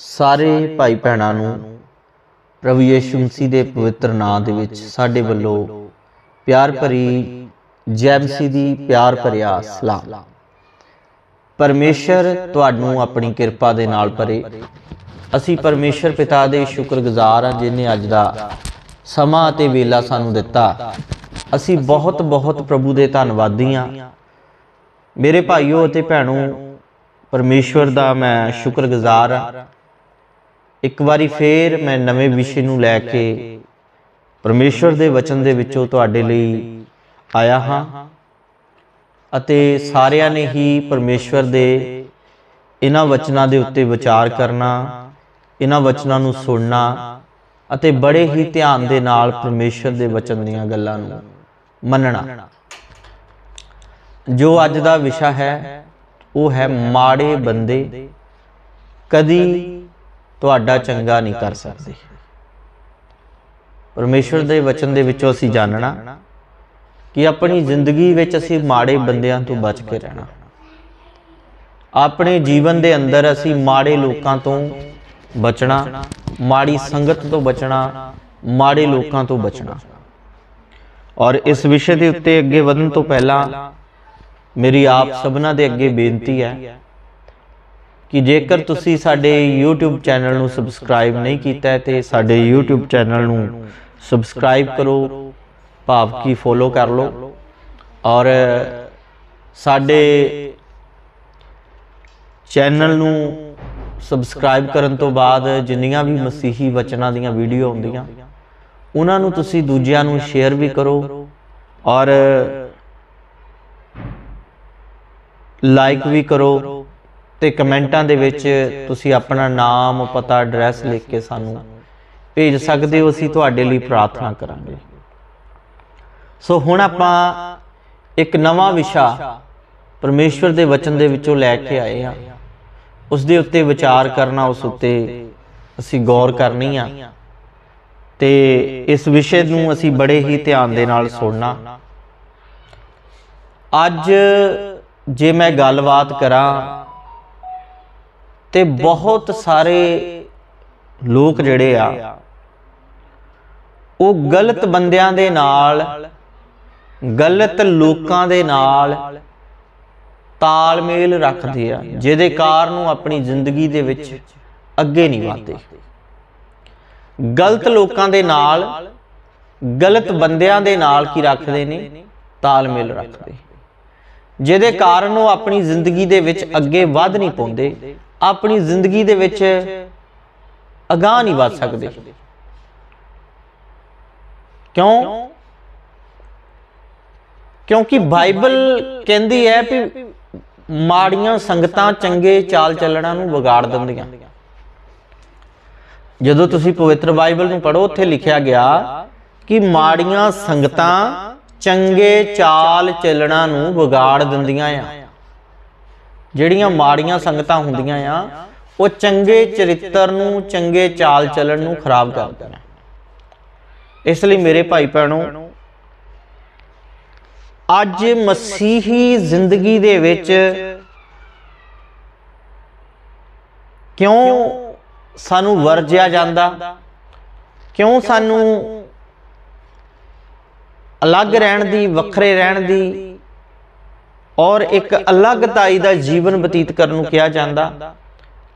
ਸਾਰੇ ਭਾਈ ਭੈਣਾਂ ਨੂੰ ਪ੍ਰਭੂ ਯੀਸ਼ੂ ਮਸੀਹ ਦੇ ਪਵਿੱਤਰ ਨਾਮ ਦੇ ਵਿੱਚ ਸਾਡੇ ਵੱਲੋਂ ਪਿਆਰ ਭਰੀ ਜੈ ਮਸੀਹ ਦੀ ਪਿਆਰ ਭਰਿਆ ਸਲਾਮ। ਪਰਮੇਸ਼ਰ ਤੁਹਾਨੂੰ ਆਪਣੀ ਕਿਰਪਾ ਦੇ ਨਾਲ ਭਰੇ। ਅਸੀਂ ਪਰਮੇਸ਼ਰ ਪਿਤਾ ਦੇ ਸ਼ੁਕਰਗੁਜ਼ਾਰ ਹਾਂ ਜਿਨੇ ਅੱਜ ਦਾ ਸਮਾਂ ਅਤੇ ਵੇਲਾ ਸਾਨੂੰ ਦਿੱਤਾ। ਅਸੀਂ ਬਹੁਤ ਬਹੁਤ ਪ੍ਰਭੂ ਦੇ ਧੰਨਵਾਦੀ ਹਾਂ। ਮੇਰੇ ਭਾਈਓ ਅਤੇ ਭੈਣੋ, ਪਰਮੇਸ਼ਵਰ ਦਾ ਮੈਂ ਸ਼ੁਕਰਗੁਜ਼ਾਰ ਹਾਂ। ਇੱਕ ਵਾਰੀ ਫੇਰ ਮੈਂ ਨਵੇਂ ਵਿਸ਼ੇ ਨੂੰ ਲੈ ਕੇ ਪਰਮੇਸ਼ਵਰ ਦੇ ਵਚਨ ਦੇ ਵਿੱਚੋਂ ਤੁਹਾਡੇ ਲਈ ਆਇਆ ਹਾਂ ਅਤੇ ਸਾਰਿਆਂ ਨੇ ਹੀ ਪਰਮੇਸ਼ਵਰ ਦੇ ਇਹਨਾਂ ਵਚਨਾਂ ਦੇ ਉੱਤੇ ਵਿਚਾਰ ਕਰਨਾ, ਇਹਨਾਂ ਵਚਨਾਂ ਨੂੰ ਸੁਣਨਾ ਅਤੇ ਬੜੇ ਹੀ ਧਿਆਨ ਦੇ ਨਾਲ ਪਰਮੇਸ਼ਵਰ ਦੇ ਵਚਨ ਦੀਆਂ ਗੱਲਾਂ ਨੂੰ ਮੰਨਣਾ। ਜੋ ਅੱਜ ਦਾ ਵਿਸ਼ਾ ਹੈ, ਉਹ ਹੈ ਮਾੜੇ ਬੰਦੇ। ਕਦੀ ਤੁਹਾਡਾ ਚੰਗਾ ਨਹੀਂ ਕਰ ਸਕਦੇ। ਪਰਮੇਸ਼ਵਰ ਦੇ ਵਚਨ ਦੇ ਵਿੱਚੋਂ ਅਸੀਂ ਜਾਣਨਾ ਕਿ ਆਪਣੀ ਜ਼ਿੰਦਗੀ ਵਿੱਚ ਅਸੀਂ ਮਾੜੇ ਬੰਦਿਆਂ ਤੋਂ ਬਚ ਕੇ ਰਹਿਣਾ। ਆਪਣੇ ਜੀਵਨ ਦੇ ਅੰਦਰ ਅਸੀਂ ਮਾੜੇ ਲੋਕਾਂ ਤੋਂ ਬਚਣਾ, ਮਾੜੀ ਸੰਗਤ ਤੋਂ ਬਚਣਾ, ਮਾੜੇ ਲੋਕਾਂ ਤੋਂ ਬਚਣਾ। ਔਰ ਇਸ ਵਿਸ਼ੇ ਦੇ ਉੱਤੇ ਅੱਗੇ ਵਧਣ ਤੋਂ ਪਹਿਲਾਂ ਮੇਰੀ ਆਪ ਸਭਨਾ ਦੇ ਅੱਗੇ ਬੇਨਤੀ ਹੈ ਕਿ ਜੇਕਰ ਤੁਸੀਂ ਸਾਡੇ YouTube ਚੈਨਲ ਨੂੰ ਸਬਸਕ੍ਰਾਈਬ ਨਹੀਂ ਕੀਤਾ ਹੈ, ਤੇ ਸਾਡੇ YouTube ਚੈਨਲ ਨੂੰ ਸਬਸਕ੍ਰਾਈਬ ਕਰੋ ਭਾਵ ਕੀ ਫੋਲੋ ਕਰ ਲਓ। ਔਰ ਸਾਡੇ ਚੈਨਲ ਨੂੰ ਸਬਸਕ੍ਰਾਈਬ ਕਰਨ ਤੋਂ ਬਾਅਦ ਜਿੰਨੀਆਂ ਵੀ ਮਸੀਹੀ ਵਚਨਾਂ ਦੀਆਂ ਵੀਡੀਓ ਆਉਂਦੀਆਂ, ਉਹਨਾਂ ਨੂੰ ਤੁਸੀਂ ਦੂਜਿਆਂ ਨੂੰ ਸ਼ੇਅਰ ਵੀ ਕਰੋ ਔਰ ਲਾਈਕ ਵੀ ਕਰੋ। ਤੇ ਕਮੈਂਟਾਂ ਦੇ ਵਿੱਚ ਤੁਸੀਂ ਆਪਣਾ ਨਾਮ, ਪਤਾ ਐਡਰੈਸ ਲਿਖ ਕੇ ਸਾਨੂੰ ਭੇਜ ਸਕਦੇ ਹੋ, ਅਸੀਂ ਤੁਹਾਡੇ ਲਈ ਪ੍ਰਾਰਥਨਾ ਕਰਾਂਗੇ। ਸੋ ਹੁਣ ਆਪਾਂ ਇੱਕ ਨਵਾਂ ਵਿਸ਼ਾ ਪਰਮੇਸ਼ਵਰ ਦੇ ਵਚਨ ਦੇ ਵਿੱਚੋਂ ਲੈ ਕੇ ਆਏ ਆ ਉਸ ਦੇ ਉੱਤੇ ਵਿਚਾਰ ਕਰਨਾ, ਉਸ ਉੱਤੇ ਅਸੀਂ ਗੌਰ ਕਰਨੀ ਆ। ਤੇ ਇਸ ਵਿਸ਼ੇ ਨੂੰ ਅਸੀਂ ਬੜੇ ਹੀ ਧਿਆਨ ਦੇ ਨਾਲ ਸੁਣਨਾ। ਅੱਜ ਜੇ ਮੈਂ ਗੱਲਬਾਤ ਕਰਾਂ ਤੇ ਬਹੁਤ ਸਾਰੇ ਲੋਕ ਜਿਹੜੇ ਆ ਉਹ ਗਲਤ ਬੰਦਿਆਂ ਦੇ ਨਾਲ ਗਲਤ ਲੋਕਾਂ ਦੇ ਨਾਲ ਤਾਲਮੇਲ ਰੱਖਦੇ ਆ ਜਿਹਦੇ ਕਾਰਨ ਉਹ ਆਪਣੀ ਜ਼ਿੰਦਗੀ ਦੇ ਵਿੱਚ ਅੱਗੇ ਨਹੀਂ ਵਧਦੇ। ਗਲਤ ਲੋਕਾਂ ਦੇ ਨਾਲ ਗਲਤ ਬੰਦਿਆਂ ਦੇ ਨਾਲ ਕੀ ਰੱਖਦੇ ਨੇ? ਤਾਲਮੇਲ ਰੱਖਦੇ। ਜਿਹਦੇ ਕਾਰਨ ਉਹ ਆਪਣੀ ਜ਼ਿੰਦਗੀ ਦੇ ਵਿੱਚ ਅੱਗੇ ਵਧ ਨਹੀਂ ਪਾਉਂਦੇ। ਆਪਣੀ ਜ਼ਿੰਦਗੀ ਦੇ ਵਿੱਚ ਅਗਾਹ ਨਹੀਂ ਵਧ ਸਕਦੇ। ਕਿਉਂ? ਕਿਉਂਕਿ ਬਾਈਬਲ ਕਹਿੰਦੀ ਹੈ ਕਿ ਮਾੜੀਆਂ ਸੰਗਤਾਂ ਚੰਗੇ ਚਾਲ ਚੱਲਣਾ ਨੂੰ ਵਿਗਾੜ ਦਿੰਦੀਆਂ। ਜਦੋਂ ਤੁਸੀਂ ਪਵਿੱਤਰ ਬਾਈਬਲ ਨੂੰ ਪੜ੍ਹੋ ਉੱਥੇ ਲਿਖਿਆ ਗਿਆ ਕਿ ਮਾੜੀਆਂ ਸੰਗਤਾਂ ਚੰਗੇ ਚਾਲ ਚੱਲਣਾ ਨੂੰ ਵਿਗਾੜ ਦਿੰਦੀਆਂ ਆ। ਜਿਹੜੀਆਂ ਮਾੜੀਆਂ ਸੰਗਤਾਂ ਹੁੰਦੀਆਂ ਆ, ਉਹ ਚੰਗੇ ਚਰਿੱਤਰ ਨੂੰ, ਚੰਗੇ ਚਾਲ ਚੱਲਣ ਨੂੰ ਖਰਾਬ ਕਰਦੇ ਨੇ। ਇਸ ਲਈ ਮੇਰੇ ਭਾਈ ਭੈਣੋ, ਅੱਜ ਮਸੀਹੀ ਜ਼ਿੰਦਗੀ ਦੇ ਵਿੱਚ ਕਿਉਂ ਸਾਨੂੰ ਵਰਜਿਆ ਜਾਂਦਾ? ਕਿਉਂ ਸਾਨੂੰ ਅਲੱਗ ਰਹਿਣ ਦੀ, ਵੱਖਰੇ ਰਹਿਣ ਦੀ ਔਰ ਇੱਕ ਅਲੱਗਤਾਈ ਦਾ ਜੀਵਨ ਬਤੀਤ ਕਰਨ ਨੂੰ ਕਿਹਾ ਜਾਂਦਾ,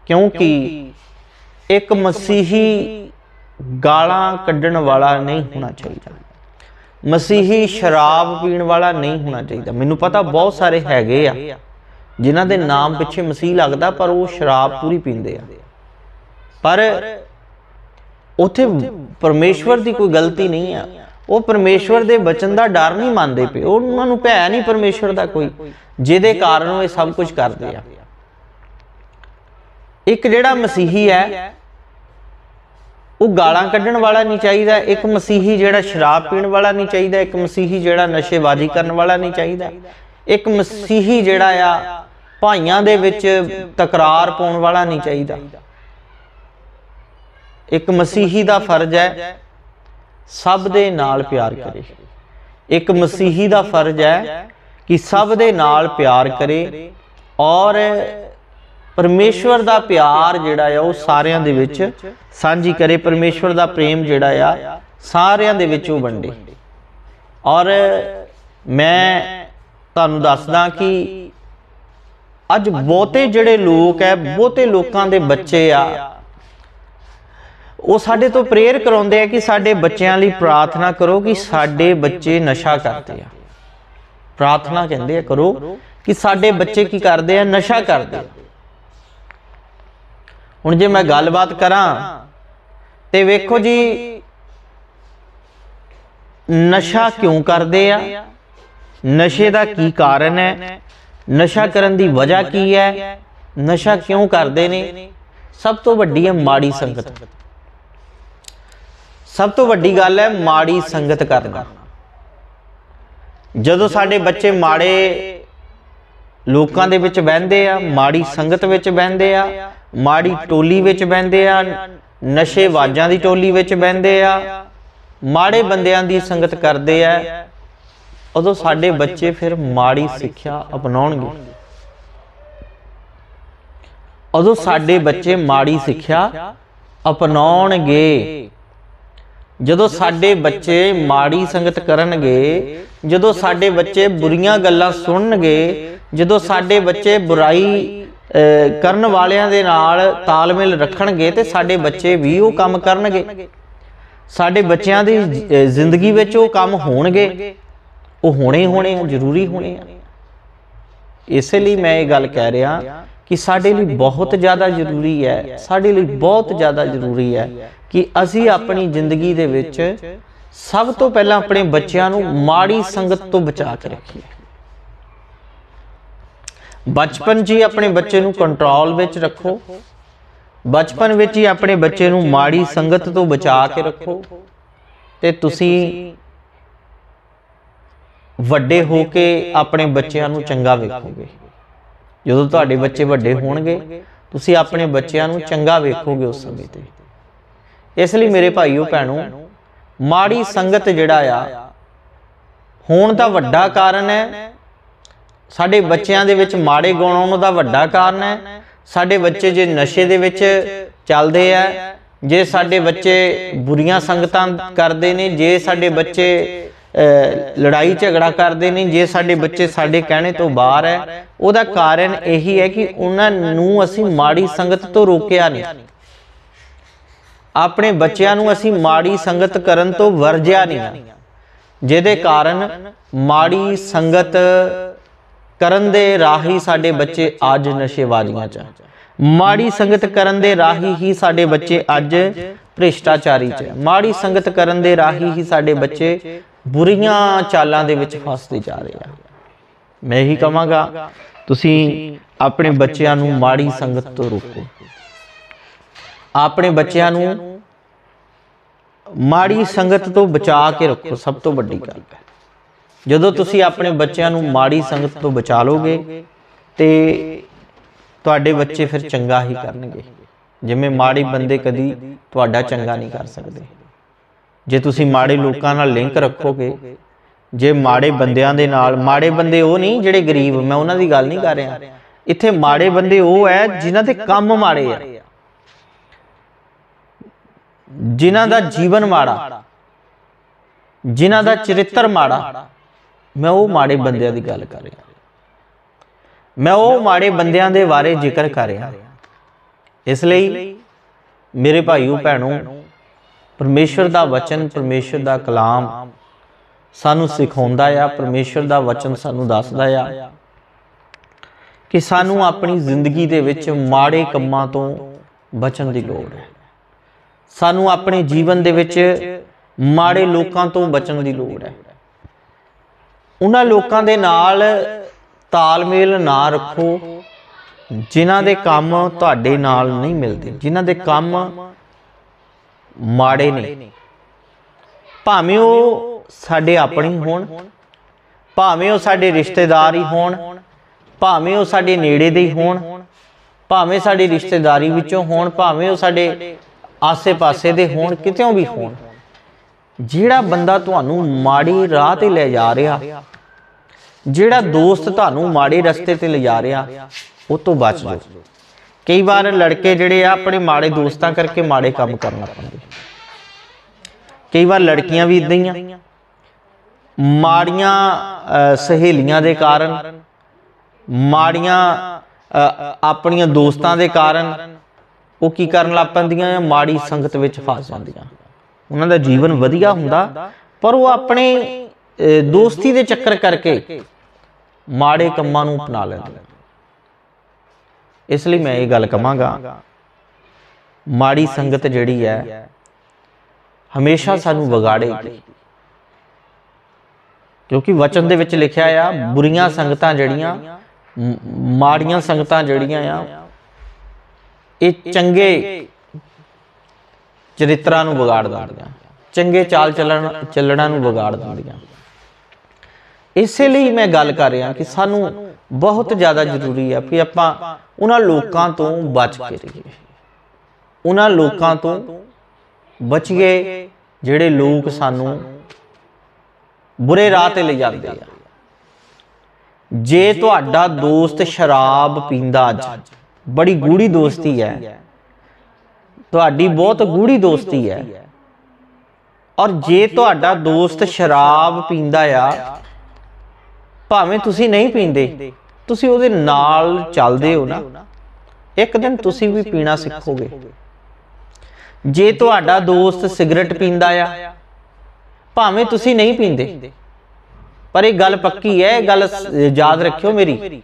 ਕਿਉਂਕਿ ਇੱਕ ਮਸੀਹੀ ਗਾਲਾਂ ਕੱਢਣ ਵਾਲਾ ਨਹੀਂ ਹੋਣਾ ਚਾਹੀਦਾ। ਮਸੀਹੀ ਸ਼ਰਾਬ ਪੀਣ ਵਾਲਾ ਨਹੀਂ ਹੋਣਾ ਚਾਹੀਦਾ। ਮੈਨੂੰ ਪਤਾ ਬਹੁਤ ਸਾਰੇ ਹੈਗੇ ਆ, ਜਿਨ੍ਹਾਂ ਦੇ ਨਾਮ ਪਿੱਛੇ ਮਸੀਹ ਲੱਗਦਾ, ਪਰ ਉਹ ਸ਼ਰਾਬ ਪੂਰੀ ਪੀਂਦੇ ਆ। ਪਰ ਉਥੇ ਪਰਮੇਸ਼ਵਰ ਦੀ ਕੋਈ ਗਲਤੀ ਨਹੀਂ ਆ। ਉਹ ਪਰਮੇਸ਼ਵਰ ਦੇ ਬਚਨ ਦਾ ਡਰ ਨਹੀਂ ਮੰਨਦੇ ਪਏ। ਉਹਨਾਂ ਨੂੰ ਭੈ ਨਹੀਂ ਪਰਮੇਸ਼ਵਰ ਦਾ ਕੋਈ, ਜਿਹਦੇ ਕਾਰਨ ਉਹ ਇਹ ਸਭ ਕੁਝ ਕਰਦੇ ਆ। ਇੱਕ ਜਿਹੜਾ ਮਸੀਹੀ ਹੈ, ਉਹ ਗਾਲਾਂ ਕੱਢਣ ਵਾਲਾ ਨਹੀਂ ਚਾਹੀਦਾ, ਇੱਕ ਮਸੀਹੀ ਜਿਹੜਾ ਸ਼ਰਾਬ ਪੀਣ ਵਾਲਾ ਨਹੀਂ ਚਾਹੀਦਾ, ਇੱਕ ਮਸੀਹੀ ਜਿਹੜਾ ਨਸ਼ੇਬਾਜ਼ੀ ਕਰਨ ਵਾਲਾ ਨਹੀਂ ਚਾਹੀਦਾ। ਇੱਕ ਮਸੀਹੀ ਜਿਹੜਾ ਆ, ਭਾਈਆਂ ਦੇ ਵਿੱਚ ਤਕਰਾਰ ਪਾਉਣ ਵਾਲਾ ਨਹੀਂ ਚਾਹੀਦਾ। ਇੱਕ ਮਸੀਹੀ ਦਾ ਫਰਜ਼ ਹੈ ਸਭ ਦੇ ਨਾਲ ਪਿਆਰ ਕਰੇ। ਇੱਕ ਮਸੀਹੀ ਦਾ ਫਰਜ਼ ਹੈ ਕਿ ਸਭ ਦੇ ਨਾਲ ਪਿਆਰ ਕਰੇ ਔਰ ਪਰਮੇਸ਼ਵਰ ਦਾ ਪਿਆਰ ਜਿਹੜਾ ਆ ਉਹ ਸਾਰਿਆਂ ਦੇ ਵਿੱਚ ਸਾਂਝੀ ਕਰੇ। ਪਰਮੇਸ਼ਵਰ ਦਾ ਪ੍ਰੇਮ ਜਿਹੜਾ ਆ ਸਾਰਿਆਂ ਦੇ ਵਿੱਚ ਉਹ ਵੰਡੇ। ਔਰ ਮੈਂ ਤੁਹਾਨੂੰ ਦੱਸਦਾ ਕਿ ਅੱਜ ਬਹੁਤੇ ਜਿਹੜੇ ਲੋਕ ਹੈ ਬਹੁਤੇ ਲੋਕਾਂ ਦੇ ਬੱਚੇ ਆ ਉਹ ਸਾਡੇ ਤੋਂ ਪ੍ਰੇਅਰ ਕਰਾਉਂਦੇ ਆ ਕਿ ਸਾਡੇ ਬੱਚਿਆਂ ਲਈ ਪ੍ਰਾਰਥਨਾ ਕਰੋ ਕਿ ਸਾਡੇ ਬੱਚੇ ਨਸ਼ਾ ਕਰਦੇ ਆ। ਪ੍ਰਾਰਥਨਾ ਕਹਿੰਦੇ ਆ, ਕਰੋ ਕਿ ਸਾਡੇ ਬੱਚੇ ਕੀ ਕਰਦੇ ਆ? ਨਸ਼ਾ ਕਰਦੇ ਆ। ਹੁਣ ਜੇ ਮੈਂ ਗੱਲਬਾਤ ਕਰਾਂ ਤੇ ਵੇਖੋ ਜੀ, ਨਸ਼ਾ ਕਿਉਂ ਕਰਦੇ ਆ? ਨਸ਼ੇ ਦਾ ਕੀ ਕਾਰਨ ਹੈ? ਨਸ਼ਾ ਕਰਨ ਦੀ ਵਜ੍ਹਾ ਕੀ ਹੈ? ਨਸ਼ਾ ਕਿਉਂ ਕਰਦੇ ਨੇ? ਸਭ ਤੋਂ ਵੱਡੀ ਹੈ ਮਾੜੀ ਸੰਗਤ। ਸਭ ਤੋਂ ਵੱਡੀ ਗੱਲ ਹੈ ਮਾੜੀ ਸੰਗਤ ਕਰਨਾ। ਜਦੋਂ ਸਾਡੇ ਬੱਚੇ ਮਾੜੇ ਲੋਕਾਂ ਦੇ ਵਿੱਚ ਬਹਿੰਦੇ ਆ, ਮਾੜੀ ਸੰਗਤ ਵਿੱਚ ਬਹਿੰਦੇ ਆ, ਮਾੜੀ ਟੋਲੀ ਵਿੱਚ ਬਹਿੰਦੇ ਆ ਨਸ਼ੇਵਾਜਾਂ ਦੀ ਟੋਲੀ ਵਿੱਚ ਬਹਿੰਦੇ ਆ, ਮਾੜੇ ਬੰਦਿਆਂ ਦੀ ਸੰਗਤ ਕਰਦੇ ਆ, ਉਦੋਂ ਸਾਡੇ ਬੱਚੇ ਫਿਰ ਮਾੜੀ ਸਿੱਖਿਆ ਅਪਣਾਉਣਗੇ। ਉਦੋਂ ਸਾਡੇ ਬੱਚੇ ਮਾੜੀ ਸਿੱਖਿਆ ਅਪਣਾਉਣਗੇ। ਜਦੋਂ ਸਾਡੇ ਬੱਚੇ ਮਾੜੀ ਸੰਗਤ ਕਰਨਗੇ ਜਦੋਂ ਸਾਡੇ ਬੱਚੇ ਬੁਰੀਆਂ ਗੱਲਾਂ ਸੁਣਨਗੇ ਜਦੋਂ ਸਾਡੇ ਬੱਚੇ ਬੁਰਾਈ ਕਰਨ ਵਾਲਿਆਂ ਦੇ ਨਾਲ ਤਾਲਮੇਲ ਰੱਖਣਗੇ ਤੇ ਸਾਡੇ ਬੱਚੇ ਵੀ ਉਹ ਕੰਮ ਕਰਨਗੇ। ਸਾਡੇ ਬੱਚਿਆਂ ਦੀ ਜ਼ਿੰਦਗੀ ਵਿੱਚ ਉਹ ਕੰਮ ਹੋਣਗੇ। ਉਹ ਹੋਣੇ ਹੋਣੇ ਜ਼ਰੂਰੀ ਹੋਣੇ ਆ। ਇਸੇ ਲਈ ਮੈਂ ਇਹ ਗੱਲ ਕਹਿ ਰਿਹਾ ਕਿ ਸਾਡੇ ਲਈ ਬਹੁਤ ਜ਼ਿਆਦਾ ਜ਼ਰੂਰੀ ਹੈ ਸਾਡੇ ਲਈ ਬਹੁਤ ਜ਼ਿਆਦਾ ਜ਼ਰੂਰੀ ਹੈ ਕਿ ਅਸੀਂ ਆਪਣੀ ਜ਼ਿੰਦਗੀ ਦੇ ਵਿੱਚ ਸਭ ਤੋਂ ਪਹਿਲਾਂ ਆਪਣੇ ਬੱਚਿਆਂ ਨੂੰ ਮਾੜੀ ਸੰਗਤ ਤੋਂ ਬਚਾ ਕੇ ਰੱਖੀਏ। ਬਚਪਨ 'ਚ ਹੀ ਆਪਣੇ ਬੱਚੇ ਨੂੰ ਕੰਟਰੋਲ ਵਿੱਚ ਰੱਖੋ। ਬਚਪਨ ਵਿੱਚ ਹੀ ਆਪਣੇ ਬੱਚੇ ਨੂੰ ਮਾੜੀ ਸੰਗਤ ਤੋਂ ਬਚਾ ਕੇ ਰੱਖੋ। ਤੇ ਤੁਸੀਂ ਵੱਡੇ ਹੋ ਕੇ ਆਪਣੇ ਬੱਚਿਆਂ ਨੂੰ ਚੰਗਾ ਵੇਖੋਗੇ। ਜਦੋਂ ਤੁਹਾਡੇ ਬੱਚੇ ਵੱਡੇ ਹੋਣਗੇ ਤੁਸੀਂ ਆਪਣੇ ਬੱਚਿਆਂ ਨੂੰ ਚੰਗਾ ਵੇਖੋਗੇ ਉਸ ਸਮੇਂ ਤੇ। ਇਸ ਲਈ ਮੇਰੇ ਭਾਈਓ ਭੈਣੋ ਮਾੜੀ ਸੰਗਤ ਜਿਹੜਾ ਆ ਹੋਣ ਦਾ ਵੱਡਾ ਕਾਰਨ ਹੈ। ਸਾਡੇ ਬੱਚਿਆਂ ਦੇ ਵਿੱਚ ਮਾੜੇ ਗੁਣ ਆਉਣ ਦਾ ਵੱਡਾ ਕਾਰਨ ਹੈ। ਸਾਡੇ ਬੱਚੇ ਜੇ ਨਸ਼ੇ ਦੇ ਵਿੱਚ ਚੱਲਦੇ ਆ ਜੇ ਸਾਡੇ ਬੱਚੇ ਬੁਰੀਆਂ ਸੰਗਤਾਂ ਕਰਦੇ ਨੇ ਜੇ ਸਾਡੇ ਬੱਚੇ ਲੜਾਈ ਝਗੜਾ ਕਰਦੇ ਨੇ ਜੇ ਸਾਡੇ ਬੱਚੇ ਸਾਡੇ ਕਹਿਣੇ ਤੋਂ ਬਾਹਰ ਹੈ ਉਹਦਾ ਕਾਰਨ ਇਹੀ ਹੈ ਕਿ ਉਹਨਾਂ ਨੂੰ ਅਸੀਂ ਮਾੜੀ ਸੰਗਤ ਤੋਂ ਰੋਕਿਆ ਨਹੀਂ। ਆਪਣੇ ਬੱਚਿਆਂ ਨੂੰ ਅਸੀਂ ਮਾੜੀ ਸੰਗਤ ਕਰਨ ਤੋਂ ਵਰਜਿਆ ਨਹੀਂ। ਜਿਹਦੇ ਕਾਰਨ ਮਾੜੀ ਸੰਗਤ ਕਰਨ ਦੇ ਰਾਹੀ ਸਾਡੇ ਬੱਚੇ ਅੱਜ ਨਸ਼ੇਬਾਜ਼ੀਆਂ 'ਚ। ਮਾੜੀ ਸੰਗਤ ਕਰਨ ਦੇ ਰਾਹੀ ਹੀ ਸਾਡੇ ਬੱਚੇ ਅੱਜ ਭ੍ਰਿਸ਼ਟਾਚਾਰੀ 'ਚ। ਮਾੜੀ ਸੰਗਤ ਕਰਨ ਦੇ ਰਾਹੀ ਹੀ ਸਾਡੇ ਬੱਚੇ ਬੁਰੀਆਂ ਚਾਲਾਂ ਦੇ ਵਿੱਚ ਫਸਦੇ ਜਾ ਰਹੇ ਆ। ਮੈਂ ਇਹੀ ਕਹਾਂਗਾ, ਤੁਸੀਂ ਆਪਣੇ ਬੱਚਿਆਂ ਨੂੰ ਮਾੜੀ ਸੰਗਤ ਤੋਂ ਰੋਕੋ। ਆਪਣੇ ਬੱਚਿਆਂ ਨੂੰ ਮਾੜੀ ਸੰਗਤ ਤੋਂ ਬਚਾ ਕੇ ਰੱਖੋ, ਸਭ ਤੋਂ ਵੱਡੀ ਗੱਲ। ਹੈ ਜਦੋਂ ਤੁਸੀਂ ਆਪਣੇ ਬੱਚਿਆਂ ਨੂੰ ਮਾੜੀ ਸੰਗਤ ਤੋਂ ਬਚਾ ਲੋਗੇ, ਤੇ ਤੁਹਾਡੇ ਬੱਚੇ ਫਿਰ ਚੰਗਾ ਹੀ ਕਰਨਗੇ। ਜਿਵੇਂ ਮਾੜੀ ਬੰਦੇ ਕਦੀ ਤੁਹਾਡਾ ਚੰਗਾ ਨਹੀਂ ਕਰ ਸਕਦੇ। ਜੇ ਤੁਸੀਂ ਮਾੜੇ ਲੋਕਾਂ ਨਾਲ ਲਿੰਕ ਰੱਖੋਗੇ, ਜੇ ਮਾੜੇ ਬੰਦਿਆਂ ਦੇ ਨਾਲ, ਮਾੜੇ ਬੰਦੇ ਉਹ ਨਹੀਂ ਜਿਹੜੇ ਗਰੀਬ, ਮੈਂ ਉਹਨਾਂ ਦੀ ਗੱਲ ਨਹੀਂ ਕਰ ਰਿਹਾ। ਇੱਥੇ ਮਾੜੇ ਬੰਦੇ ਉਹ ਹੈ ਜਿਨ੍ਹਾਂ ਦੇ ਕੰਮ ਮਾੜੇ ਆ। ਜਿਨ੍ਹਾਂ ਦਾ ਜੀਵਨ ਮਾੜਾ, ਜਿਨ੍ਹਾਂ ਦਾ ਚਰਿੱਤਰ ਮਾੜਾ, ਮੈਂ ਉਹ ਮਾੜੇ ਬੰਦਿਆਂ ਦੀ ਗੱਲ ਕਰ ਰਿਹਾ। ਮੈਂ ਉਹ ਮਾੜੇ ਬੰਦਿਆਂ ਦੇ ਬਾਰੇ ਜ਼ਿਕਰ ਕਰ ਰਿਹਾ। ਇਸ ਲਈ ਮੇਰੇ ਭਾਈਓ, ਭੈਣੋ ਪਰਮੇਸ਼ਰ ਦਾ ਵਚਨ ਪਰਮੇਸ਼ਰ ਦਾ ਕਲਾਮ ਸਾਨੂੰ ਸਿਖਾਉਂਦਾ ਆ ਪਰਮੇਸ਼ਰ ਦਾ ਵਚਨ ਸਾਨੂੰ ਦੱਸਦਾ ਆ ਕਿ ਸਾਨੂੰ ਆਪਣੀ ਜ਼ਿੰਦਗੀ ਦੇ ਵਿੱਚ ਮਾੜੇ ਕੰਮਾਂ ਤੋਂ ਬਚਣ ਦੀ ਲੋੜ ਹੈ। ਸਾਨੂੰ ਆਪਣੇ ਜੀਵਨ ਦੇ ਵਿੱਚ ਮਾੜੇ ਲੋਕਾਂ ਤੋਂ ਬਚਣ ਦੀ ਲੋੜ ਹੈ। ਉਹਨਾਂ ਲੋਕਾਂ ਦੇ ਨਾਲ ਤਾਲਮੇਲ ਨਾ ਰੱਖੋ। ਜਿਨ੍ਹਾਂ ਦੇ ਕੰਮ ਤੁਹਾਡੇ ਨਾਲ ਨਹੀਂ ਮਿਲਦੇ। ਜਿਨ੍ਹਾਂ ਦੇ ਕੰਮ ਮਾੜੇ ਨੇ। ਭਾਵੇਂ ਉਹ ਸਾਡੇ ਆਪਣੀ ਹੀ ਹੋਣ, ਭਾਵੇਂ ਉਹ ਸਾਡੇ ਰਿਸ਼ਤੇਦਾਰ ਹੀ ਹੋਣ, ਭਾਵੇਂ ਉਹ ਸਾਡੇ ਨੇੜੇ ਦੇ ਹੀ ਹੋਣ, ਭਾਵੇਂ ਸਾਡੀ ਰਿਸ਼ਤੇਦਾਰੀ ਵਿੱਚੋਂ ਹੋਣ, ਭਾਵੇਂ ਉਹ ਸਾਡੇ ਆਸੇ-ਪਾਸੇ ਦੇ ਹੋਣ ਕਿਤੇੋਂ ਵੀ ਹੋਣ। ਜਿਹੜਾ ਬੰਦਾ ਤੁਹਾਨੂੰ ਮਾੜੀ ਰਾਹ ਤੇ ਲੈ ਜਾ ਰਿਹਾ, ਜਿਹੜਾ ਦੋਸਤ ਤੁਹਾਨੂੰ ਮਾੜੇ ਰਸਤੇ ਤੇ ਲੈ ਜਾ ਰਿਹਾ, ਉਹ ਤੋਂ ਬਚ ਜਾਓ। ਕਈ ਵਾਰ ਲੜਕੇ ਜਿਹੜੇ ਆ ਆਪਣੇ ਮਾੜੇ ਦੋਸਤਾਂ ਕਰਕੇ ਮਾੜੇ ਕੰਮ ਕਰਨ ਲੱਗ ਪੈਂਦੇ। ਕਈ ਵਾਰ ਲੜਕੀਆਂ ਵੀ ਇਦਾਂ ਹੀ ਆ। ਮਾੜੀਆਂ ਸਹੇਲੀਆਂ ਦੇ ਕਾਰਨ, ਮਾੜੀਆਂ ਆਪਣੀਆਂ ਦੋਸਤਾਂ ਦੇ ਕਾਰਨ ਉਹ ਕੀ ਕਰਨ ਲੱਗ ਪੈਂਦੀਆਂ ਆ? ਮਾੜੀ ਸੰਗਤ ਵਿੱਚ ਫਸ ਜਾਂਦੀਆਂ। ਉਹਨਾਂ ਦਾ ਜੀਵਨ ਵਧੀਆ ਹੁੰਦਾ, ਪਰ ਉਹ ਆਪਣੇ ਦੋਸਤੀ ਦੇ ਚੱਕਰ ਕਰਕੇ ਮਾੜੇ ਕੰਮਾਂ ਨੂੰ ਅਪਣਾ ਲੈਂਦੇ ਇਸ ਲਈ ਮੈਂ ਇਹ ਗੱਲ ਕਹਾਂਗਾ ਮਾੜੀ ਸੰਗਤ ਜਿਹੜੀ ਹੈ, ਹਮੇਸ਼ਾ ਸਾਨੂੰ ਵਿਗਾੜੇਗੀ ਕਿਉਂਕਿ ਵਚਨ ਦੇ ਵਿੱਚ ਲਿਖਿਆ ਆ, ਬੁਰੀਆਂ ਸੰਗਤਾਂ ਜਿਹੜੀਆਂ ਮਾੜੀਆਂ ਸੰਗਤਾਂ ਜਿਹੜੀਆਂ ਆ, ਇਹ ਚੰਗੇ ਚਰਿੱਤਰਾਂ ਨੂੰ ਵਿਗਾੜ ਦਿੰਦੀਆਂ, ਚੰਗੇ ਚਾਲ ਚੱਲਣ, ਚੱਲਣਾ ਨੂੰ ਵਿਗਾੜ ਦਿੰਦੀਆਂ। ਇਸੇ ਲਈ ਮੈਂ ਗੱਲ ਕਰ ਰਿਹਾ ਕਿ ਸਾਨੂੰ ਬਹੁਤ ਜ਼ਿਆਦਾ ਜ਼ਰੂਰੀ ਆ ਵੀ ਆਪਾਂ ਉਹਨਾਂ ਲੋਕਾਂ ਤੋਂ ਬਚ ਕੇ ਰਹੀਏ। ਉਹਨਾਂ ਲੋਕਾਂ ਤੋਂ ਬਚੀਏ ਜਿਹੜੇ ਲੋਕ ਸਾਨੂੰ ਬੁਰੇ ਰਾਹ ਤੇ ਲੈ ਜਾਂਦੇ ਆ। ਜੇ ਤੁਹਾਡਾ ਦੋਸਤ ਸ਼ਰਾਬ ਪੀਂਦਾ ਅੱਜ, ਬੜੀ ਗੂੜੀ ਦੋਸਤੀ ਹੈ। ਤੁਹਾਡੀ ਬਹੁਤ ਗੂੜੀ ਦੋਸਤੀ ਹੈ। ਔਰ ਜੇ ਤੁਹਾਡਾ ਦੋਸਤ ਸ਼ਰਾਬ ਪੀਂਦਾ ਆ, ਭਾਵੇਂ ਤੁਸੀਂ ਨਹੀਂ ਪੀਂਦੇ ਤੁਸੀਂ ਉਹਦੇ ਨਾਲ ਚੱਲਦੇ ਹੋ ਨਾ ਇੱਕ ਦਿਨ ਤੁਸੀਂ ਵੀ ਪੀਣਾ ਸਿੱਖੋਗੇ। ਜੇ ਤੁਹਾਡਾ ਦੋਸਤ ਸਿਗਰਟ ਪੀਂਦਾ ਆ ਭਾਵੇਂ ਤੁਸੀਂ ਨਹੀਂ ਪੀਂਦੇ ਪਰ ਇਹ ਗੱਲ ਪੱਕੀ ਹੈ ਇਹ ਗੱਲ ਯਾਦ ਰੱਖਿਓ ਮੇਰੀ।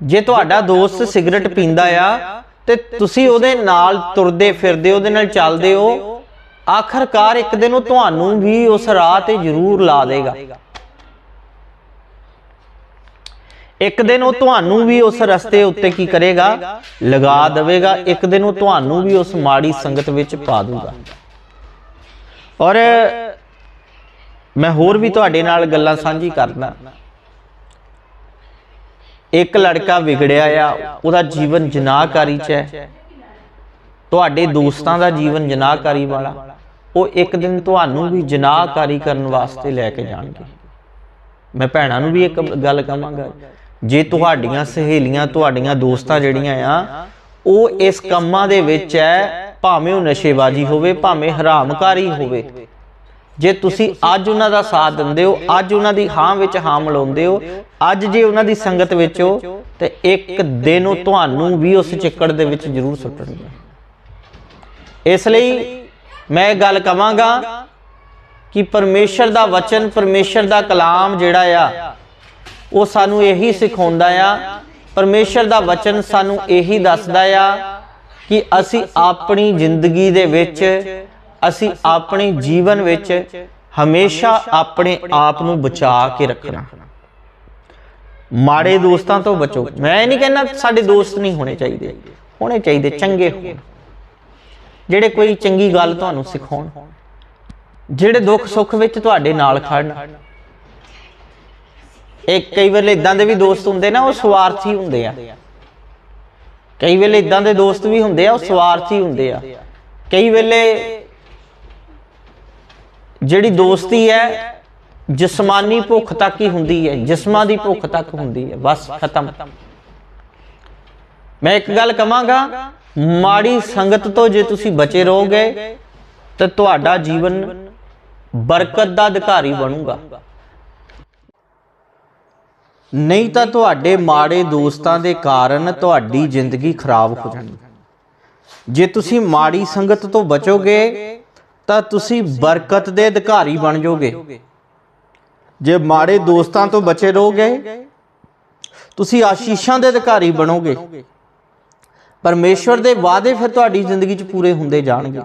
ਜੇ ਤੁਹਾਡਾ ਦੋਸਤ ਸਿਗਰਟ ਪੀਂਦਾ ਆ ਤੇ ਤੁਸੀਂ ਉਹਦੇ ਨਾਲ ਤੁਰਦੇ ਫਿਰਦੇ ਉਹਦੇ ਨਾਲ ਚੱਲਦੇ ਹੋ। ਆਖਰਕਾਰ ਇੱਕ ਦਿਨ ਉਹ ਤੁਹਾਨੂੰ ਵੀ ਉਸ ਰਾਹ ਤੇ ਜ਼ਰੂਰ ਲਾ ਦੇਗਾ। ਇੱਕ ਦਿਨ ਉਹ ਤੁਹਾਨੂੰ ਵੀ ਉਸ ਰਸਤੇ ਉੱਤੇ ਕੀ ਕਰੇਗਾ? ਲਗਾ ਦੇਵੇਗਾ। ਇੱਕ ਦਿਨ ਉਹ ਤੁਹਾਨੂੰ ਵੀ ਉਸ ਮਾੜੀ ਸੰਗਤ ਵਿੱਚ ਪਾ ਦੂਗਾ। ਔਰ ਮੈਂ ਹੋਰ ਵੀ ਤੁਹਾਡੇ ਨਾਲ ਗੱਲਾਂ ਸਾਂਝੀ ਕਰਦਾ। ਇੱਕ ਲੜਕਾ ਵਿਗੜਿਆ ਆ, ਉਹਦਾ ਜੀਵਨ ਜਨਾਹਕਾਰੀ ਚ ਹੈ। ਤੁਹਾਡੇ ਦੋਸਤਾਂ ਦਾ ਜੀਵਨ ਜਨਾਹਕਾਰੀ ਵਾਲਾ, ਉਹ ਇੱਕ ਦਿਨ ਤੁਹਾਨੂੰ ਵੀ ਜਨਾਹਕਾਰੀ ਕਰਨ ਵਾਸਤੇ ਲੈ ਕੇ ਜਾਣਗੇ। ਮੈਂ ਭੈਣਾਂ ਨੂੰ ਵੀ ਇੱਕ ਗੱਲ ਕਹਾਂਗਾ ਜੇ ਤੁਹਾਡੀਆਂ ਸਹੇਲੀਆਂ, ਤੁਹਾਡੀਆਂ ਦੋਸਤਾਂ ਜਿਹੜੀਆਂ ਆ, ਉਹ ਇਸ ਕੰਮਾਂ ਦੇ ਵਿੱਚ ਹੈ ਭਾਵੇਂ ਉਹ ਨਸ਼ੇਬਾਜ਼ੀ ਹੋਵੇ, ਭਾਵੇਂ ਹਰਾਮਕਾਰੀ ਹੋਵੇ। ਜੇ ਤੁਸੀਂ ਅੱਜ ਉਹਨਾਂ ਦਾ ਸਾਥ ਦਿੰਦੇ ਹੋ, ਅੱਜ ਉਹਨਾਂ ਦੀ ਹਾਂ ਵਿੱਚ ਹਾਂ ਮਿਲਾਉਂਦੇ ਹੋ, ਅੱਜ ਜੇ ਉਹਨਾਂ ਦੀ ਸੰਗਤ ਵਿੱਚ ਹੋ, ਤੇ ਇੱਕ ਦਿਨ ਉਹ ਤੁਹਾਨੂੰ ਵੀ ਉਸ ਚਿੱਕੜ ਦੇ ਵਿੱਚ ਜ਼ਰੂਰ ਸੁੱਟਣਗੇ। ਇਸ ਲਈ ਮੈਂ ਇਹ ਗੱਲ ਕਵਾਂਗਾ ਕਿ ਪਰਮੇਸ਼ਰ ਦਾ ਵਚਨ, ਪਰਮੇਸ਼ਰ ਦਾ ਕਲਾਮ ਜਿਹੜਾ ਆ ਉਹ ਸਾਨੂੰ ਇਹੀ ਸਿਖਾਉਂਦਾ ਆ। ਪਰਮੇਸ਼ਰ ਦਾ ਵਚਨ ਸਾਨੂੰ ਇਹੀ ਦੱਸਦਾ ਆ ਕਿ ਅਸੀਂ ਆਪਣੀ ਜ਼ਿੰਦਗੀ ਦੇ ਵਿੱਚ, ਅਸੀਂ ਆਪਣੇ ਜੀਵਨ ਵਿੱਚ ਹਮੇਸ਼ਾ ਆਪਣੇ ਆਪ ਨੂੰ ਬਚਾ ਕੇ ਰੱਖਣਾ। ਮਾੜੇ ਦੋਸਤਾਂ ਤੋਂ ਬਚੋ। ਮੈਂ ਇਹ ਨਹੀਂ ਕਹਿੰਦਾ ਸਾਡੇ ਦੋਸਤ ਨਹੀਂ ਹੋਣੇ ਚਾਹੀਦੇ। ਹੋਣੇ ਚਾਹੀਦੇ, ਚੰਗੇ ਹੋਣ। ਜਿਹੜੇ ਕੋਈ ਚੰਗੀ ਗੱਲ ਤੁਹਾਨੂੰ ਸਿਖਾਉਣ, ਜਿਹੜੇ ਦੁੱਖ ਸੁੱਖ ਵਿੱਚ ਤੁਹਾਡੇ ਨਾਲ ਖੜਨ ਇੱਕ ਕਈ ਵੇਲੇ ਇਦਾਂ ਦੇ ਵੀ ਦੋਸਤ ਹੁੰਦੇ ਨਾ, ਉਹ ਸਵਾਰਥੀ ਹੁੰਦੇ ਆ। ਕਈ ਵੇਲੇ ਇਦਾਂ ਦੇ ਦੋਸਤ ਵੀ ਹੁੰਦੇ ਆ, ਉਹ ਸਵਾਰਥੀ ਹੁੰਦੇ ਆ। ਕਈ ਵੇਲੇ ਜਿਹੜੀ ਦੋਸਤੀ ਹੈ, ਜਿਸਮਾਨੀ ਭੁੱਖ ਤੱਕ ਹੀ ਹੁੰਦੀ ਹੈ, ਜਿਸਮਾਂ ਦੀ ਭੁੱਖ ਤੱਕ ਹੁੰਦੀ ਹੈ, ਬਸ ਖਤਮ। ਮੈਂ ਇੱਕ ਗੱਲ ਕਵਾਂਗਾ, ਮਾੜੀ ਸੰਗਤ ਤੋਂ ਜੇ ਤੁਸੀਂ ਬਚੇ ਰਹੋਗੇ, ਤਾਂ ਤੁਹਾਡਾ ਜੀਵਨ ਬਰਕਤ ਦਾ ਅਧਿਕਾਰੀ ਬਣੂਗਾ। ਨਹੀਂ ਤਾਂ ਤੁਹਾਡੇ ਮਾੜੇ ਦੋਸਤਾਂ ਦੇ ਕਾਰਨ ਤੁਹਾਡੀ ਜ਼ਿੰਦਗੀ ਖਰਾਬ ਹੋ ਜਾਣੀ। ਜੇ ਤੁਸੀਂ ਮਾੜੀ ਸੰਗਤ ਤੋਂ ਬਚੋਗੇ, ਤਾਂ ਤੁਸੀਂ ਬਰਕਤ ਦੇ ਅਧਿਕਾਰੀ ਬਣ ਜਾਓਗੇ। ਜੇ ਮਾੜੇ ਦੋਸਤਾਂ ਤੋਂ ਬਚੇ ਰਹੋਗੇ, ਤੁਸੀਂ ਆਸ਼ੀਸ਼ਾਂ ਦੇ ਅਧਿਕਾਰੀ ਬਣੋਗੇ। ਪਰਮੇਸ਼ਵਰ ਦੇ ਵਾਅਦੇ ਫਿਰ ਤੁਹਾਡੀ ਜ਼ਿੰਦਗੀ 'ਚ ਪੂਰੇ ਹੁੰਦੇ ਜਾਣਗੇ।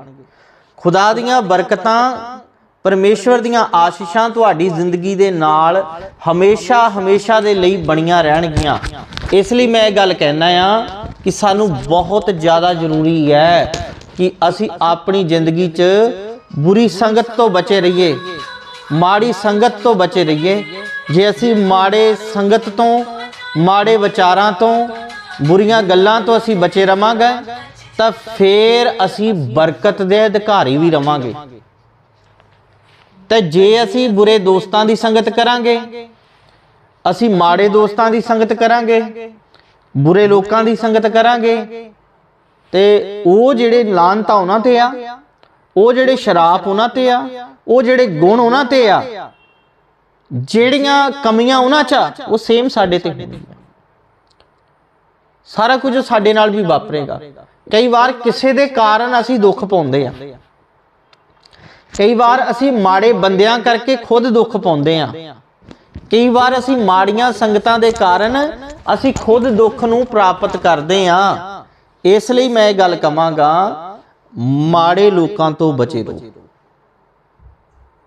ਖੁਦਾ ਦੀਆਂ ਬਰਕਤਾਂ ਪਰਮੇਸ਼ਵਰ ਦੀਆਂ ਆਸ਼ੀਸ਼ਾਂ ਤੁਹਾਡੀ ਜ਼ਿੰਦਗੀ ਦੇ ਨਾਲ ਹਮੇਸ਼ਾ ਹਮੇਸ਼ਾ ਦੇ ਲਈ ਬਣੀਆਂ ਰਹਿਣਗੀਆਂ। ਇਸ ਲਈ ਮੈਂ ਇਹ ਗੱਲ ਕਹਿਣਾ ਆ ਕਿ ਸਾਨੂੰ ਬਹੁਤ ਜ਼ਿਆਦਾ ਜ਼ਰੂਰੀ ਹੈ ਕਿ ਅਸੀਂ ਆਪਣੀ ਜ਼ਿੰਦਗੀ 'ਚ ਬੁਰੀ ਸੰਗਤ ਤੋਂ ਬਚੇ ਰਹੀਏ, ਮਾੜੀ ਸੰਗਤ ਤੋਂ ਬਚੇ ਰਹੀਏ। ਜੇ ਅਸੀਂ ਮਾੜੇ ਸੰਗਤ ਤੋਂ, ਮਾੜੇ ਵਿਚਾਰਾਂ ਤੋਂ, ਬੁਰੀਆਂ ਗੱਲਾਂ ਤੋਂ ਅਸੀਂ ਬਚੇ ਰਵਾਂਗੇ, ਤਾਂ ਫੇਰ ਅਸੀਂ ਬਰਕਤ ਦੇ ਅਧਿਕਾਰੀ ਵੀ ਰਵਾਂਗੇ। ਤੇ ਜੇ ਅਸੀਂ ਬੁਰੇ ਦੋਸਤਾਂ ਦੀ ਸੰਗਤ ਕਰਾਂਗੇ ਅਸੀਂ ਮਾੜੇ ਦੋਸਤਾਂ ਦੀ ਸੰਗਤ ਕਰਾਂਗੇ ਬੁਰੇ ਲੋਕਾਂ ਦੀ ਸੰਗਤ ਕਰਾਂਗੇ ਤੇ ਉਹ ਜਿਹੜੇ ਲਾਂਤਾ ਉਹਨਾਂ ਤੇ ਆ ਉਹ ਜਿਹੜੇ ਸ਼ਰਾਪ ਉਹਨਾਂ ਤੇ ਆ ਉਹ ਜਿਹੜੇ ਗੁਣ ਉਹਨਾਂ ਤੇ ਆ ਜਿਹੜੀਆਂ ਕਮੀਆਂ ਉਹਨਾਂ 'ਚ ਆ, ਉਹ ਸੇਮ ਸਾਡੇ ਤੇ ਹੋਣਗੀਆਂ ਸਾਰਾ ਕੁਝ ਸਾਡੇ ਨਾਲ ਵੀ ਵਾਪਰੇਗਾ। ਕਈ ਵਾਰ ਕਿਸੇ ਦੇ ਕਾਰਨ ਅਸੀਂ ਦੁੱਖ ਪਾਉਂਦੇ ਆ। ਕਈ ਵਾਰ ਅਸੀਂ ਮਾੜੇ ਬੰਦਿਆਂ ਕਰਕੇ ਖੁਦ ਦੁੱਖ ਪਾਉਂਦੇ ਆ ਕਈ ਵਾਰ ਅਸੀਂ ਮਾੜੀਆਂ ਸੰਗਤਾਂ ਦੇ ਕਾਰਨ ਅਸੀਂ ਖੁਦ ਦੁੱਖ ਨੂੰ ਪ੍ਰਾਪਤ ਕਰਦੇ ਆ ਇਸ ਲਈ ਮੈਂ ਇਹ ਗੱਲ ਕਵਾਂਗਾ, ਮਾੜੇ ਲੋਕਾਂ ਤੋਂ ਬਚੇ ਰਹੋ।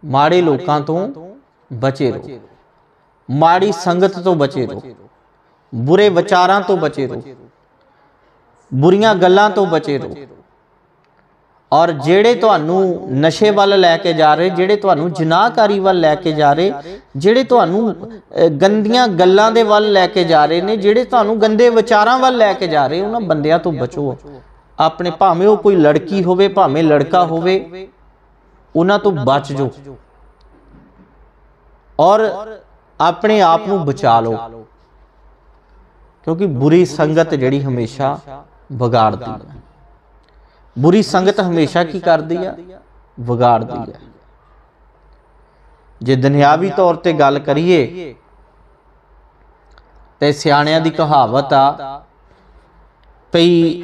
ਮਾੜੇ ਲੋਕਾਂ ਤੋਂ ਬਚੇ ਰਹੋ। ਮਾੜੀ ਸੰਗਤ ਤੋਂ ਬਚੇ ਰਹੋ। ਬੁਰੇ ਵਿਚਾਰਾਂ ਤੋਂ ਬਚੇ ਰਹੋ। ਬੁਰੀਆਂ ਗੱਲਾਂ ਤੋਂ ਬਚੇ ਰਹੋ। ਔਰ ਜਿਹੜੇ ਤੁਹਾਨੂੰ ਨਸ਼ੇ ਵੱਲ ਲੈ ਕੇ ਜਾ ਰਹੇ, ਜਿਹੜੇ ਤੁਹਾਨੂੰ ਜਨਾਹਕਾਰੀ ਵੱਲ ਲੈ ਕੇ ਜਾ ਰਹੇ, ਜਿਹੜੇ ਤੁਹਾਨੂੰ ਗੰਦੀਆਂ ਗੱਲਾਂ ਦੇ ਵੱਲ ਲੈ ਕੇ ਜਾ ਰਹੇ ਨੇ, ਜਿਹੜੇ ਤੁਹਾਨੂੰ ਗੰਦੇ ਵਿਚਾਰਾਂ ਵੱਲ ਲੈ ਕੇ ਜਾ ਰਹੇ, ਉਹਨਾਂ ਬੰਦਿਆਂ ਤੋਂ ਬਚੋ। ਆਪਣੇ ਭਾਵੇਂ ਉਹ ਕੋਈ ਲੜਕੀ ਹੋਵੇ, ਭਾਵੇਂ ਲੜਕਾ ਹੋਵੇ, ਉਹਨਾਂ ਤੋਂ ਬਚ ਜੋ। ਔਰ ਆਪਣੇ ਆਪ ਨੂੰ ਬਚਾ ਲਓ। ਕਿਉਂਕਿ ਬੁਰੀ ਸੰਗਤ ਜਿਹੜੀ ਹਮੇਸ਼ਾ ਵਿਗਾੜਦੀ ਹੈ। ਬੁਰੀ ਸੰਗਤ ਹਮੇਸ਼ਾ ਕੀ ਕਰਦੀ ਆ? ਵਿਗਾੜਦੀ ਆ। ਜੇ ਦੁਨਿਆਵੀ ਤੌਰ ਤੇ ਗੱਲ ਕਰੀਏ ਤੇ ਸਿਆਣਿਆਂ ਦੀ ਕਹਾਵਤ ਆ ਪਈ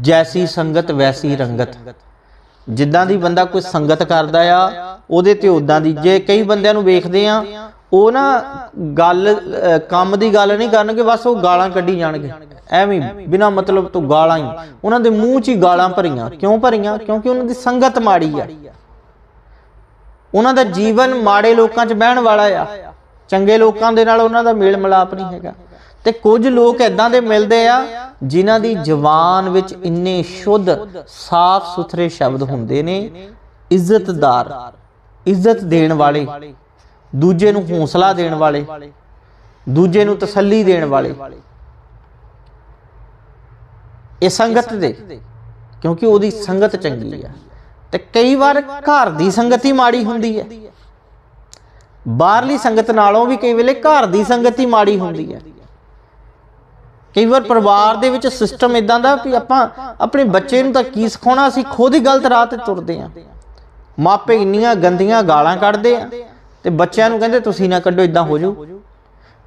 ਜੈਸੀ ਸੰਗਤ ਵੈਸੀ ਰੰਗਤ। ਜਿੱਦਾਂ ਦੀ ਬੰਦਾ ਕੋਈ ਸੰਗਤ ਕਰਦਾ ਆ, ਉਹਦੇ ਤੇ ਉਦਾਂ ਦੀ ਜੇ ਕਈ ਬੰਦਿਆਂ ਨੂੰ ਵੇਖਦੇ ਆ, ਉਹ ਨਾ ਗੱਲ ਕੰਮ ਦੀ ਗੱਲ ਨਹੀਂ ਕਰਨਗੇ, ਬਸ ਉਹ ਗਾਲਾਂ ਕੱਢੀ ਜਾਣਗੇ। ਐਵੇਂ ਬਿਨਾ ਮਤਲਬ ਤੋਂ ਗਾਲਾਂ ਹੀ। ਉਹਨਾਂ ਦੇ ਮੂੰਹ 'ਚ ਹੀ ਗਾਲਾਂ ਭਰੀਆਂ। ਕਿਉਂ ਭਰੀਆਂ? ਕਿਉਂਕਿ ਉਹਨਾਂ ਦੀ ਸੰਗਤ ਮਾੜੀ ਆ। ਉਹਨਾਂ ਦਾ ਜੀਵਨ ਮਾੜੇ ਲੋਕਾਂ 'ਚ ਬਹਿਣ ਵਾਲਾ ਆ। ਚੰਗੇ ਲੋਕਾਂ ਦੇ ਨਾਲ ਉਹਨਾਂ ਦਾ ਮੇਲ ਮਿਲਾਪ ਨਹੀਂ ਹੈਗਾ। ਤੇ ਕੁਝ ਲੋਕ ਐਦਾਂ ਦੇ ਮਿਲਦੇ ਆ ਜਿਨ੍ਹਾਂ ਦੀ ਜ਼ੁਬਾਨ ਵਿੱਚ ਇੰਨੇ ਸ਼ੁੱਧ ਸਾਫ਼ ਸੁਥਰੇ ਸ਼ਬਦ ਹੁੰਦੇ ਨੇ, ਇੱਜ਼ਤਦਾਰ, ਇੱਜ਼ਤ ਦੇਣ ਵਾਲੇ, ਦੂਜੇ ਨੂੰ ਹੌਸਲਾ ਦੇਣ ਵਾਲੇ, ਦੂਜੇ ਨੂੰ ਤਸੱਲੀ ਦੇਣ ਵਾਲੇ। ਇਹ ਸੰਗਤ ਦੇ, ਕਿਉਂਕਿ ਉਹਦੀ ਸੰਗਤ ਚੰਗੀ ਆ। ਤੇ ਕਈ ਵਾਰ ਘਰ ਦੀ ਸੰਗਤ ਹੀ ਮਾੜੀ ਹੁੰਦੀ ਹੈ। ਬਾਹਰਲੀ ਸੰਗਤ ਨਾਲੋਂ ਵੀ ਕਈ ਵੇਲੇ ਘਰ ਦੀ ਸੰਗਤ ਹੀ ਮਾੜੀ ਹੁੰਦੀ ਹੈ। ਕਈ ਵਾਰ ਪਰਿਵਾਰ ਦੇ ਵਿੱਚ ਸਿਸਟਮ ਇਦਾਂ ਦਾ ਵੀ ਆਪਾਂ ਆਪਣੇ ਬੱਚੇ ਨੂੰ ਤਾਂ ਕੀ ਸਿਖਾਉਣਾ, ਅਸੀਂ ਖੁਦ ਹੀ ਗਲਤ ਰਾਹ ਤੇ ਤੁਰਦੇ ਆਂ ਮਾਪੇ ਇੰਨੀਆਂ ਗੰਦੀਆਂ ਗਾਲਾਂ ਕੱਢਦੇ ਆ ਤੇ ਬੱਚਿਆਂ ਨੂੰ ਕਹਿੰਦੇ, ਤੁਸੀਂ ਨਾ ਕੱਢੋ ਇਦਾਂ ਹੋ ਜਾਊ।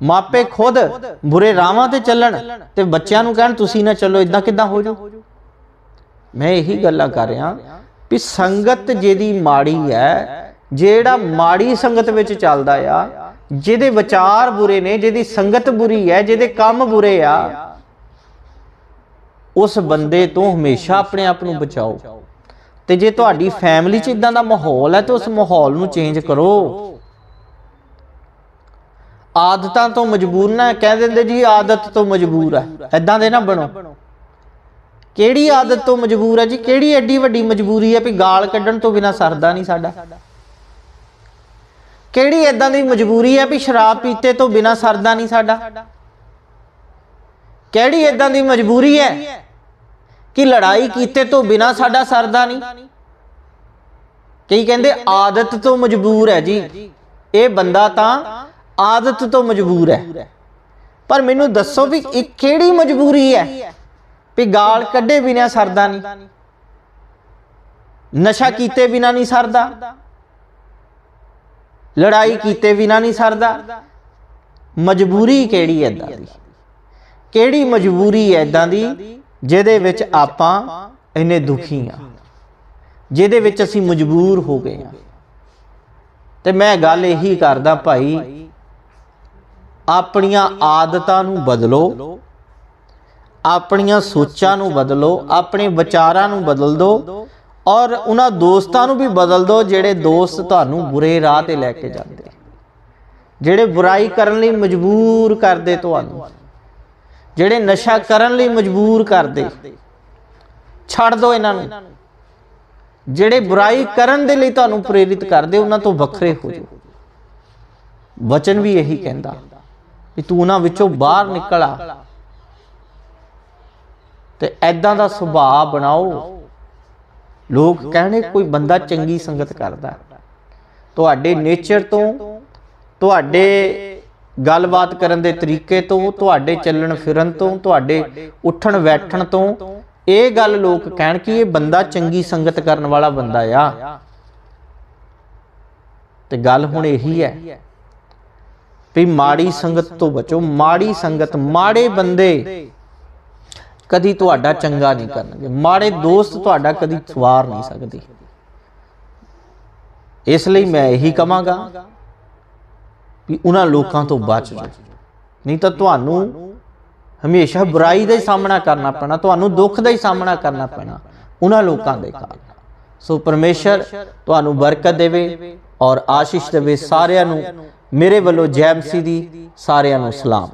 ਮਾਪੇ ਖੁਦ ਬੁਰੇ ਰਾਹਾਂ ਤੇ ਚੱਲਣ ਤੇ ਬੱਚਿਆਂ ਨੂੰ ਕਹਿਣ, ਤੁਸੀਂ ਨਾ ਚੱਲੋ ਇਦਾਂ ਕਿਦਾਂ ਹੋ ਜਾਊ ਮੈਂ ਇਹੀ ਗੱਲਾਂ ਕਰ ਰਿਹਾ ਵੀ ਸੰਗਤ ਜਿਹਦੀ ਮਾੜੀ ਹੈ, ਜਿਹੜਾ ਮਾੜੀ ਸੰਗਤ ਵਿੱਚ ਚੱਲਦਾ ਆ, ਜਿਹਦੇ ਵਿਚਾਰ ਬੁਰੇ ਨੇ, ਜਿਹਦੀ ਸੰਗਤ ਬੁਰੀ ਹੈ, ਜਿਹਦੇ ਕੰਮ ਬੁਰੇ ਆ, ਉਸ ਬੰਦੇ ਤੋਂ ਹਮੇਸ਼ਾ ਆਪਣੇ ਆਪ ਨੂੰ ਬਚਾਓ। ਤੇ ਜੇ ਤੁਹਾਡੀ ਫੈਮਿਲੀ 'ਚ ਇਦਾਂ ਦਾ ਮਾਹੌਲ ਹੈ, ਤੇ ਉਸ ਮਾਹੌਲ ਨੂੰ ਚੇਂਜ ਕਰੋ। ਆਦਤਾਂ ਤੋਂ ਮਜਬੂਰ ਨਾ ਕਹਿ ਦਿੰਦੇ ਜੀ, ਆਦਤ ਤੋਂ ਮਜਬੂਰ ਹੈ। ਐਦਾਂ ਦੇ ਨਾ ਬਣੋ। ਕਿਹੜੀ ਆਦਤ ਤੋਂ ਮਜਬੂਰ ਹੈ ਜੀ? ਕਿਹੜੀ ਐਡੀ ਵੱਡੀ ਮਜਬੂਰੀ ਹੈ ਵੀ ਗਾਲ ਕੱਢਣ ਤੋਂ ਬਿਨਾ ਸਰਦਾ ਨਹੀਂ ਸਾਡਾ? ਕਿਹੜੀ ਐਦਾਂ ਦੀ ਮਜਬੂਰੀ ਹੈ ਵੀ ਸ਼ਰਾਬ ਪੀਤੇ ਤੋਂ ਬਿਨਾ ਸਰਦਾ ਨਹੀਂ ਸਾਡਾ? ਕਿਹੜੀ ਐਦਾਂ ਦੀ ਮਜਬੂਰੀ ਹੈ ਕਿ ਲੜਾਈ ਕੀਤੇ ਤੋਂ ਬਿਨਾ ਸਾਡਾ ਸਰਦਾ ਨਹੀਂ? ਕਈ ਕਹਿੰਦੇ ਆਦਤ ਤੋਂ ਮਜਬੂਰ ਹੈ ਜੀ। ਇਹ ਬੰਦਾ ਤਾਂ ਆਦਤ ਤੋਂ ਮਜਬੂਰ ਹੈ। ਪਰ ਮੈਨੂੰ ਦੱਸੋ ਵੀ ਇਹ ਕਿਹੜੀ ਮਜਬੂਰੀ ਹੈ ਵੀ ਗਾਲ ਕੱਢੇ ਬਿਨਾ ਸਰਦਾ ਨਹੀਂ? ਨਸ਼ਾ ਕੀਤੇ ਬਿਨਾ ਨਹੀਂ ਸਰਦਾ। ਲੜਾਈ ਕੀਤੇ ਬਿਨਾ ਨਹੀਂ ਸਰਦਾ। ਮਜਬੂਰੀ ਕਿਹੜੀ ਐਦਾਂ ਦੀ? ਕਿਹੜੀ ਮਜਬੂਰੀ ਹੈ ਐਦਾਂ ਦੀ ਜਿਹਦੇ ਵਿੱਚ ਆਪਾਂ ਇੰਨੇ ਦੁਖੀ ਆ ਜਿਹਦੇ ਵਿੱਚ ਅਸੀਂ ਮਜਬੂਰ ਹੋ ਗਏ ਆ ਤੇ ਮੈਂ ਗੱਲ ਇਹੀ ਕਰਦਾ ਭਾਈ ਆਪਣੀਆਂ ਆਦਤਾਂ ਨੂੰ ਬਦਲੋ, ਆਪਣੀਆਂ ਸੋਚਾਂ ਨੂੰ ਬਦਲੋ, ਆਪਣੇ ਵਿਚਾਰਾਂ ਨੂੰ ਬਦਲ ਦਿਓ ਔਰ ਉਹਨਾਂ ਦੋਸਤਾਂ ਨੂੰ ਵੀ ਬਦਲ ਦਿਓ ਜਿਹੜੇ ਦੋਸਤ ਤੁਹਾਨੂੰ ਬੁਰੇ ਰਾਹ ਤੇ ਲੈ ਕੇ ਜਾਂਦੇ। ਜਿਹੜੇ ਬੁਰਾਈ ਕਰਨ ਲਈ ਮਜਬੂਰ ਕਰਦੇ ਤੁਹਾਨੂੰ, ਜਿਹੜੇ ਨਸ਼ਾ ਕਰਨ ਲਈ ਮਜਬੂਰ ਕਰਦੇ, ਛੱਡ ਦਿਓ ਇਹਨਾਂ ਨੂੰ। ਜਿਹੜੇ ਬੁਰਾਈ ਕਰਨ ਦੇ ਲਈ ਤੁਹਾਨੂੰ ਪ੍ਰੇਰਿਤ ਕਰਦੇ, ਉਹਨਾਂ ਤੋਂ ਵੱਖਰੇ ਹੋ ਜਾਓ। ਵਚਨ ਵੀ ਇਹੀ ਕਹਿੰਦਾ। ਕਿ ਤੂੰ ਉਹਨਾਂ ਵਿੱਚੋਂ ਬਾਹਰ ਨਿਕਲ ਆ। ਤੇ ਐਦਾਂ ਦਾ ਸੁਭਾਅ ਬਣਾਓ। ਲੋਕ ਕਹਿਣੇ ਕੋਈ ਬੰਦਾ ਚੰਗੀ ਸੰਗਤ ਕਰਦਾ। ਤੁਹਾਡੇ ਨੇਚਰ ਤੋਂ ਤੁਹਾਡੇ ਗੱਲਬਾਤ ਕਰਨ ਦੇ ਤਰੀਕੇ ਤੋਂ ਤੁਹਾਡੇ ਚੱਲਣ ਫਿਰਨ ਤੋਂ ਤੁਹਾਡੇ ਉੱਠਣ ਬੈਠਣ ਤੋਂ ਇਹ ਗੱਲ ਲੋਕ ਕਹਿਣ ਕਿ ਇਹ ਬੰਦਾ ਚੰਗੀ ਸੰਗਤ ਕਰਨ ਵਾਲਾ ਬੰਦਾ ਆ। ਤੇ ਗੱਲ ਹੁਣ ਇਹੀ ਹੈ। ਵੀ ਮਾੜੀ ਸੰਗਤ ਤੋਂ ਬਚੋ, ਮਾੜੀ ਸੰਗਤ, ਮਾੜੇ ਬੰਦੇ ਕਦੀ ਤੁਹਾਡਾ ਚੰਗਾ ਨਹੀਂ ਕਰਨਗੇ, ਮਾੜੇ ਦੋਸਤ ਤੁਹਾਡਾ ਕਦੀ ਸਵਾਰ ਨਹੀਂ ਸਕਦੇ। ਇਸ ਲਈ ਮੈਂ ਇਹੀ ਕਹਾਂਗਾ ਵੀ ਉਹਨਾਂ ਲੋਕਾਂ ਤੋਂ ਬਚ ਜਾਓ। ਨਹੀਂ ਤਾਂ ਤੁਹਾਨੂੰ ਹਮੇਸ਼ਾ ਬੁਰਾਈ ਦਾ ਹੀ ਸਾਹਮਣਾ ਕਰਨਾ ਪੈਣਾ, ਤੁਹਾਨੂੰ ਦੁੱਖ ਦਾ ਹੀ ਸਾਹਮਣਾ ਕਰਨਾ ਪੈਣਾ, ਉਹਨਾਂ ਲੋਕਾਂ ਦੇ ਕਾਰਨ ਸੋ ਪਰਮੇਸ਼ਰ ਤੁਹਾਨੂੰ ਬਰਕਤ ਦੇਵੇ ਔਰ ਆਸ਼ੀਸ਼ ਦੇਵੇ ਸਾਰਿਆਂ ਨੂੰ ਮੇਰੇ ਵੱਲੋਂ ਜੈ ਮਸੀਹ ਦੀ ਸਾਰਿਆਂ ਨੂੰ ਸਲਾਮ।